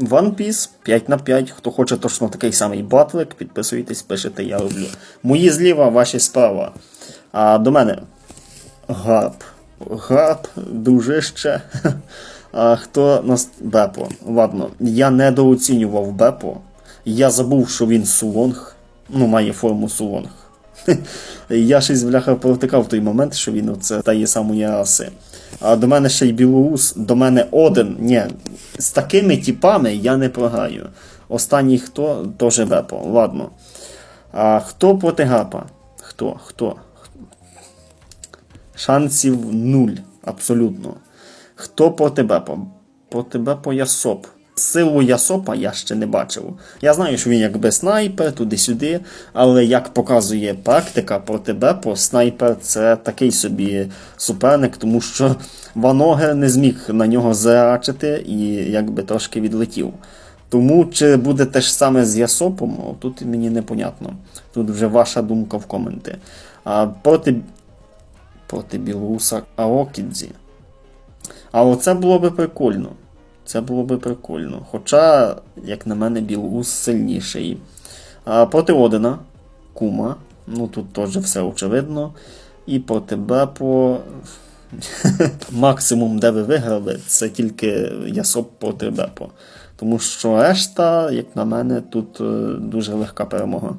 One Piece 5 на 5. Хто хоче точно такий самий батлик, підписуйтесь, пишете, я роблю. Мої зліва, ваші справа. А до мене Гарп. Гарп, дружище. А хто нас. Бепо. Ладно, я недооцінював Бепо. Я забув, що він Сулонг. Ну, має форму Сулонг. Я щось бляха провтикав в той момент, що він оце тає самої раси. А до мене ще й Білоус, до мене Один. Ні, з такими типами я не програю. Останній хто теж Бепо. Ладно. А хто проти Гапа? Хто? Хто? Шансів нуль. Абсолютно. Хто проти Бепо? Проти Бепо Ясоп. Силу Ясопа я ще не бачив. Я знаю, що він якби снайпер туди-сюди, але як показує практика проти Бепо, снайпер це такий собі суперник, тому що Ваноге не зміг на нього зарачити і якби трошки відлетів. Тому чи буде те ж саме з Ясопом, тут мені непонятно. Тут вже ваша думка в коменти. А проти, проти Білоуса Аокідзі. А оце було би прикольно. Це було би прикольно. Хоча, як на мене, Білоус сильніший. А проти Одина, Кума. Ну тут теж все очевидно. І проти Бепо. Максимум, де ви виграли, це тільки Ясоп проти Бепо. Тому що решта, як на мене, тут е, дуже легка перемога.